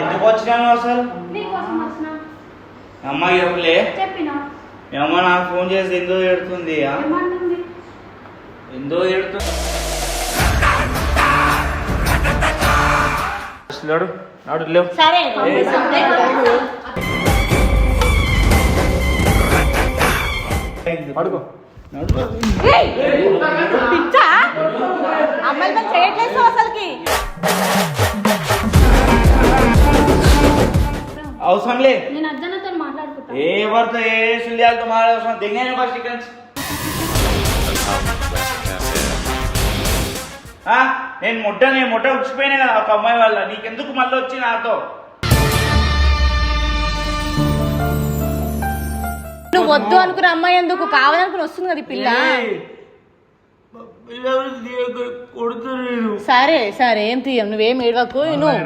ఎందుకు వచ్చినాను అసలు? అమ్మాయి చెప్పలే. చెప్పిన? మీ అమ్మ నాకు ఫోన్ చేసి ఎందో ఎడుతుంది ఎందో ఎడుతుంది నాడు లేవు. సరే పంపిస్తాం. పడుకో. ఏయ్! పిచ్చా? అమ్మాయిలు చేయట్లేదు అసలుకి. అవసరం లే నేను అర్జునతో మాట్లాడుకుంటా. ఏ సుల్యాలతో మాట్లాడవసరం దిగాను ఫస్ట్ ఇక్కడ? నేను ముట్ట నేను ముట్ట ఉచ్చిపోయినా కదా ఒక అమ్మాయి వల్ల. నీకెందుకు మళ్ళీ వచ్చి నాతో? నువ్వు వద్దు అనుకున్న అమ్మాయి ఎందుకు? కావాలనుకుని వస్తుంది కదా ఈ పిల్ల. కొడుతున్నారు సరే సరే ఏం తీయం? నువ్వేం ఏడవకు నువ్వు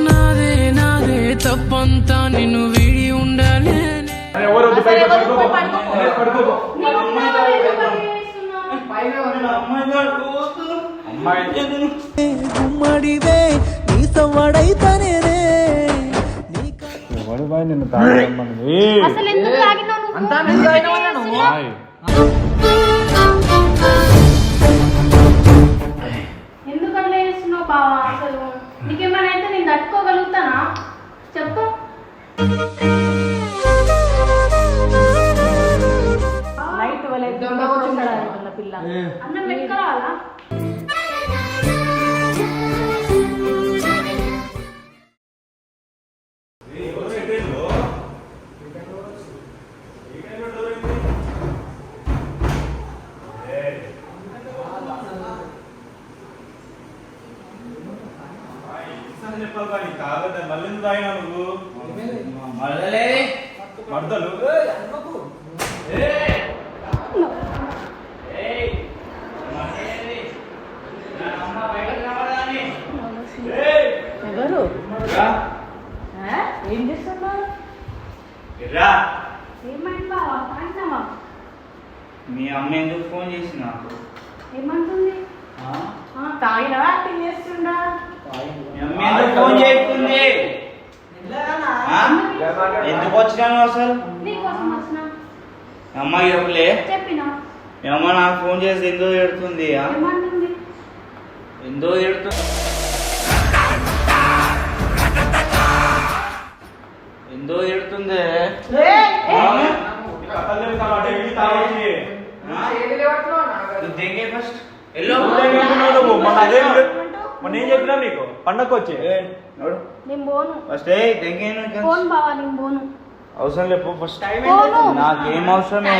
నాదే నాదే తప్పంతా నిన్ను వీడి ఉండాలి గుమ్మడివే నీ సవ్వడైతనే నిన్ను నువ్వు? అంతా నేను ఏం తాగినావా మీ అమ్మ ఎందుకు ఫోన్ చేసి నాకు? ఏమంటుంది? యాక్టింగ్ చేస్తుండా? మీ అమ్మ ఎందుకు ఫోన్ చేస్తుంది? ఎందుకు వచ్చినాను అసలు? చెప్పలే. మీ అమ్మ నాకు ఫోన్ చేసి ఎందో ఎడుతుంది ఆ? ఏమంటుంది? ఎందో ఎడుతుంది నువ్వు దెంగే ఫస్ట్? మొన్న ఏం చెప్పినా నీకు? పండగ వచ్చి. ఫస్ట్ అవసరం లేదు ఫస్ట్ నాకేం అవసరమే?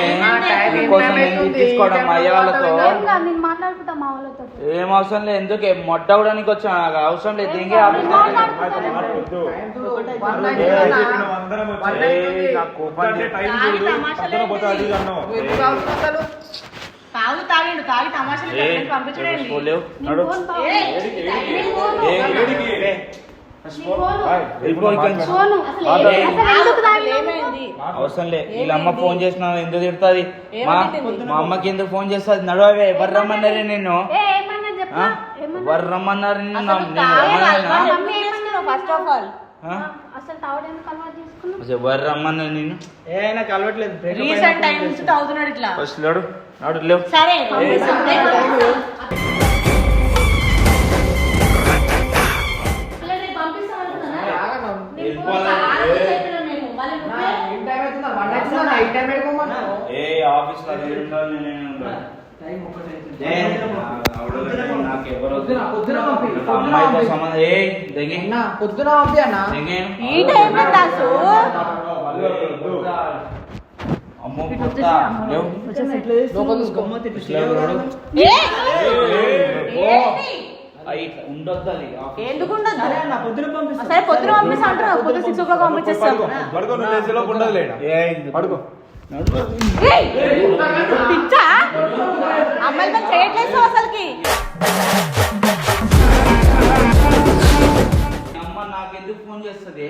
నీకోసం తీసుకోవడం మా అయ్య వాళ్ళతో ఏం కాదు నేను మాట్లాడుకుంటా మా వాళ్ళతో ఏం అవసరం లేదు ఎందుకు? మొట్ట అవడానికి వచ్చా నాకు అవసరం లేదు దెంగే తాగి. తాగు తాగిండు. తాగి తమాషాలు ఏ, నేను నేను అవసరం లే. వీళ్ళ అమ్మ ఫోన్ చేసిన ఎందుకు తిడుతుంది? మా అమ్మకి ఎందుకు ఫోన్ చేస్తుంది? నడవే ఎవరు రమ్మన్నారే ఎవరు నేను ఎవరు రమ్మన్నారు నిన్ను? రీసెంట్ టైం నుంచి తాగుతున్నాడు ఇట్లా. ఫస్ట్ లేడు నాడు లేవు. సరే ఆఫీస్లో అది ఉండాలి నేను ఉండాలి. పొద్దున- పంపి. అన్న, ఈ టైంలో దాసు అమ్మో. ఎందుకు సరే పొద్దున పంపిస్తా అంటారు పొద్దున సిక్స్ ఓ క్లాక్ పంపించేస్తాం పిచ్చా? అమ్మాయిలు పని చేయట్లేదు అసలుకి. అమ్మ నాకెందుకు ఫోన్ చేస్తుంది?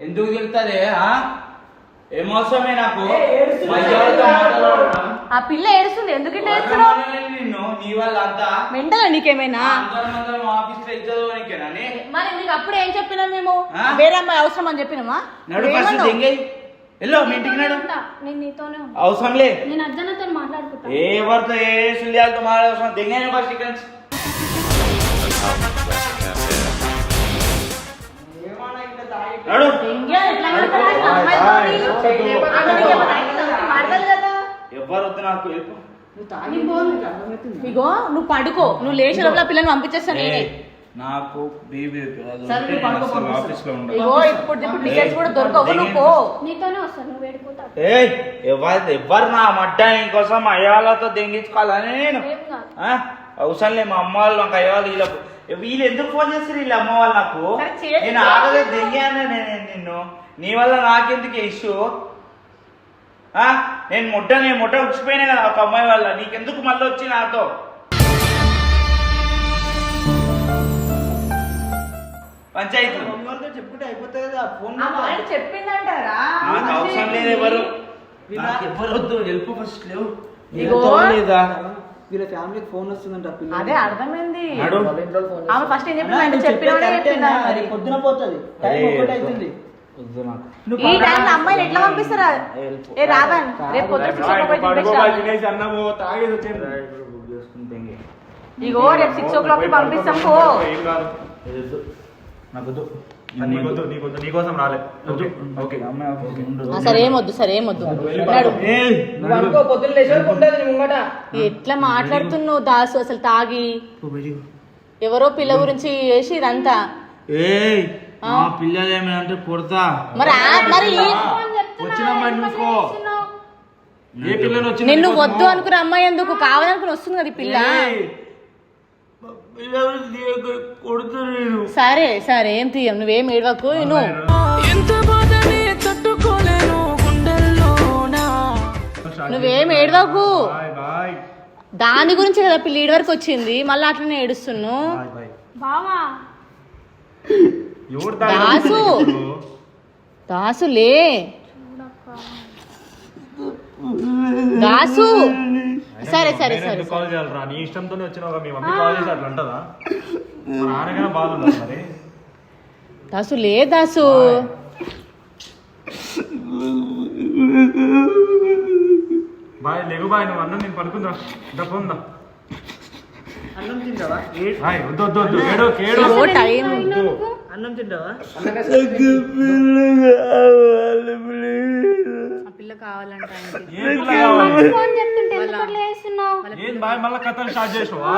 ఎందుకు తిరుగుతుంది ఏం అవసరమే నాకు? ఆ పిల్ల ఏడుస్తుంది. ఎందుకు ఒక్కరిని నిన్ను నీ వల్ల అంతా? మెంటలా నీకేమైనా? ఆఫీస్లో మరి నీకు అప్పుడు ఏం చెప్పినాం మేము? వేరే అమ్మాయి అవసరం అని చెప్పినామా నడు ఎల్లో మీ ఇంటికి నడు. నేను నీతోనే. అవసరం లే. నేను అర్జునతో మాట్లాడుకుంటా. ఏ ఎవరితో ఏ సుల్యాలతో మాట్లాడవసరం దెంగైన ఫస్ట్ ఇక్కడ ఎవరు వద్దు నాకు వెళ్ళిపో? ఇగో నువ్వు పడుకో. నువ్వు లేచి లోపల పిల్లని పంపించేస్తాను నేనే. నాకు బీబీ. ఆఫీస్లో ఎవరు ఎవరు నా మడ్డ కోసం అయ్యాలతో దెంగించుకోవాలని నేను? అవసరం లే మా అమ్మ వాళ్ళు నాకు అయ్యాలి వీళ్ళకు. వీళ్ళు ఎందుకు ఫోన్ చేస్తారు వీళ్ళ అమ్మ వాళ్ళు నాకు? నేను ఆగలే దెంగాను నేను నిన్ను నీ వల్ల నాకెందుకు ఇష్యూ? ఆ? నేను ముట్ట నేను ముట్ట ఉచ్చిపోయినా కదా ఒక అమ్మాయి వల్ల. నీకెందుకు మళ్ళీ వచ్చి నాతో? పంచాయతీ. మమ్మీ వాళ్ళతో చెప్పుకుంటే అయిపోతుంది కదా ఫోన్ ఆ మాట చెప్పిందంటారా? నాకు అవసరం లేదు ఎవరు. ఫస్ట్ లేవు. లేదా? వీళ్ళ ఫ్యామిలీకి ఫోన్ వస్తుందంట. అదే అర్థమైంది. నడు. వాళ్ళ ఇంట్లో ఫోన్ ఆమె ఫస్ట్ ఏం చెప్పేది అది పొద్దున పోతుంది. టైం ఒకటి అవుతుంది ఈ టైంలో అమ్మాయిలు ఎట్లా పంపిస్తారా. ఏ రావన్ రేపు పొద్దున. ఇగో రేపు సిక్స్ ఓ క్లాక్ పంపిస్తాం పో. నీకొద్దు. నీకొద్దు నీకోసం రాలే. ఓకే. ఓకే. అమ్మాయి ఆఫీస్కి ఉండదు. ఆ, సరే ఏమొద్దు. ఏమొద్దు ఎట్లా మాట్లాడుతున్నావు దాసు? అసలు తాగి. ఎవరో పిల్ల గురించి చేసి ఇదంతా మా పిల్లలు ఏమైనా అంటే కొడతా. మరి చూసుకో. ఏ పిల్లని నిన్ను వద్దు అనుకున్న అమ్మాయి ఎందుకు? కావాలనుకుని వస్తుంది కదా ఈ పిల్ల ఏయ్, మా పిల్లలు తీయక కొడుతున్నారు నేను. సరే సరే ఏం తీయం? నువ్వేం ఏడవకు నువ్వు ఎంత బాధని తట్టుకోలేను గుండెల్లోనా నువ్వేం ఏడవకు. దాని గురించి కదా పిల్ల వరకు వచ్చింది మళ్ళీ అట్లనే ఏడుస్తున్నావు దాసు. దాసు లే దాసు. సరే సరే సరే కాల్ చేయాలరా. నీ ఇష్టంతోనే వచ్చినావు మీ మమ్మీ కాల్ చేసి అట్లా అంటదా? బాధ ఉందా మరి? దాసు లే దాసు. బాయ్ లేవు బాయ్ నువ్వు అన్నం నేను పడుకుందా? పోందా అన్నం తింటావా? వద్దు వద్దు వద్దు ఏడో కేడో ఇగో టైం అన్నం తింటావా? ఆ పిల్ల కావాలంట. ఏం బాయ్ మళ్ళీ కథలు స్టార్ట్ చేసావా?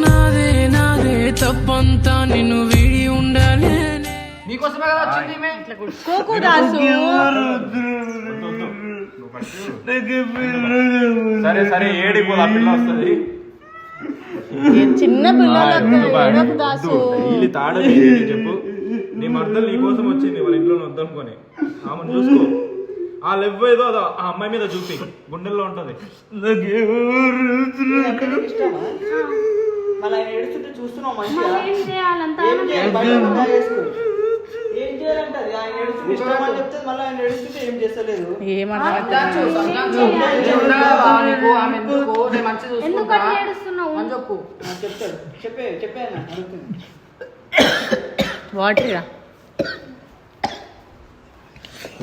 నాదే నాదే తప్పంతా నిన్ను వీడి ఉండాలి నీకోసమే కదా వచ్చింది దాసు. సరే సరే ఏడిపోదు పిల్ల వస్తుంది. చిన్న పిల్లలకు దాసు? వీళ్ళు చెప్పు? నీ మర్దలు నీ కోసం వచ్చింది వాళ్ళ ఇంట్లో వద్దనుకొని. ఆమెను చూసుకో. ఆ లెవ్ ఏదో అదో ఆ అమ్మాయి మీద చూపి. గుండెల్లో ఉంటది. ఏమన్నా నేను చెప్పు చెప్తాడు. చెప్పే వాటర్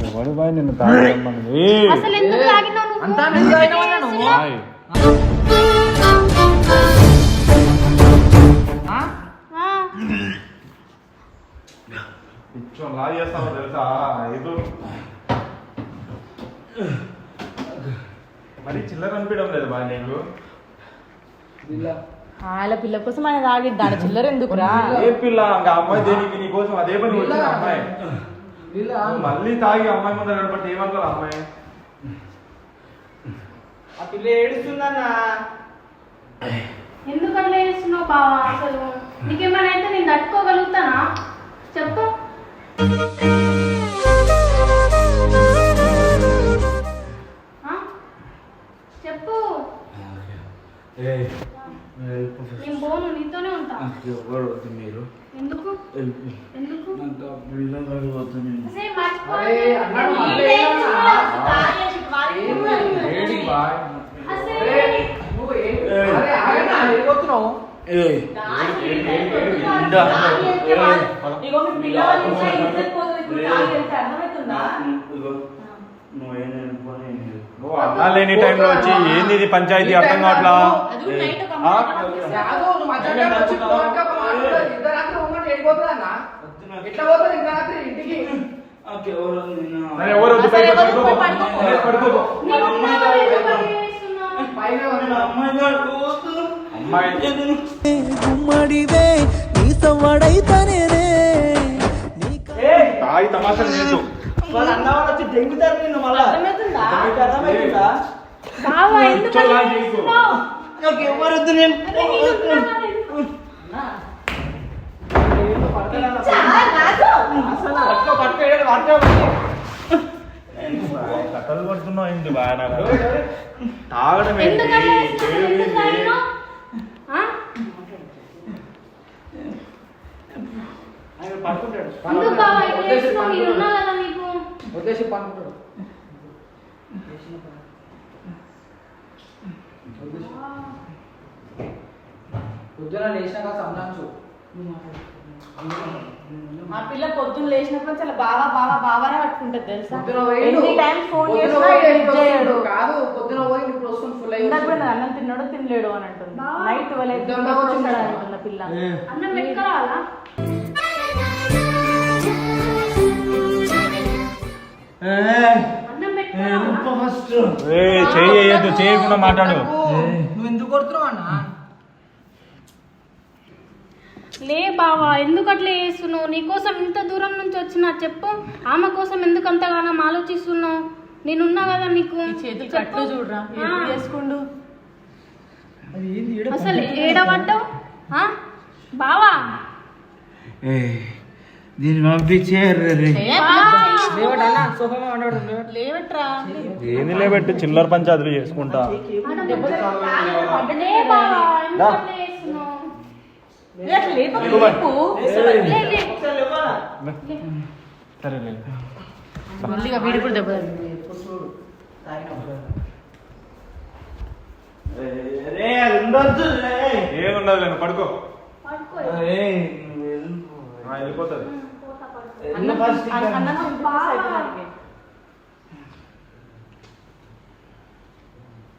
ఎవడు బాయ్ నిన్ను తాగమన్నది అసలు ఎందుకు తాగినావు నువ్వు? అంతా నేను పిచ్చోన్ లా చేస్తావో తెలుసా? ఇది మరి చిల్లర అనిపించడం లేదు బాయ్ నీకు? ఇలా. వాళ్ళ పిల్ల కోసం ఆయన తాగిద్ది దాని చిల్లర ఎందుకురా? ఏ పిల్ల? ఇంకా అమ్మాయి దేనికి నీ కోసం? అదే పని వచ్చిన అమ్మాయి. మళ్ళీ తాగి అమ్మాయి ముందర కనపడితే ఏమంటారు అమ్మాయి? ఆ పిల్ల ఏడుస్తుందన్నా. ఎందుకు అట్లా చేస్తున్నావు బావా అసలు? నీకేమైనా అయితే నేను తట్టుకోగలుగుతానా? చెప్పు? చెప్పు. నీతోనే ఉంటా ఎవరు వద్దు మీరు. ఎందుకు? ఎందుకు? నాకు ఆ పిల్లలు వద్దు నేను ఏడి బాయ్. అసలు లేదు. లేని టైంలో వచ్చి ఏంది ఇది పంచాయతీ అర్థం కావట్లా? ఎవరు గుమ్మడివే నీ ఏయ్, తాగి తమాషాలు చేయొద్దు వాళ్ళ అన్న వాళ్ళు వచ్చి మళ్ళా. ఏడు, పట్టుకో, పట్టుకో. కథలు కొడుతున్నావు ఏంటి బాగా నాకు? తాగడం ఏంటి ఎందుకు అలా చేస్తున్నావు? చేయడం ఎందుకు ఏంటి? తాగినావు? ఆ? ఆయన పడుకుంటాడు ఎందుకు బావా ఇట్లా వదిలేసి చేస్తున్నావు? నేను ఉన్నా పనుకుంటాడు. కదా నీకు వదిలేసి పనుకుంటాడు పొద్దున లేచినాక సంబంధించు ఆ పిల్ల పొద్దున్న లేచినప్పుడు చాలా బాగా బాగా బాగానే పట్టుకుంటది తెలుసా? పొద్దున. ఎన్ని ఫోన్ పొద్దున. కాదు పొద్దున పోయి ఇప్పుడు వస్తుంది ఫుల్ అన్నం తిన్నాడో తినలేడు అని అంటుంది. Night twelve. అంటున్న పిల్ల. అన్నం పెట్టుకురావాలా అన్నం వేయద్దు చేయకుండా మాట్లాడు. నువ్వు ఎందుకు కొడుతున్నావు అన్న? లే బావా ఎందుకు అట్లా చేస్తున్నావు నీకోసం ఇంత దూరం నుంచి వచ్చినా చెప్పు. ఆమె కోసం ఎందుకు అంతగానం ఆలోచిస్తున్నావు? నేనున్నా కదా నీకు. చేతులు చూడరా. చేసుకుండు? అసలు ఏడవడ్డావు? ఆ? బావా. దీన్ని పంపించేయరు రే. లేవట్రా. ఏంది లేబెట్టి చిల్లర పంచాయతీలు చేసుకుంటా. ఏముండదు పడుకో. వెళ్ళిపోతుంది. పోతా, పడుకో. వెళ్ళు ఫస్ట్ ఇక్కడ. అన్నం తినిపిస్తే అయిపోతుంది.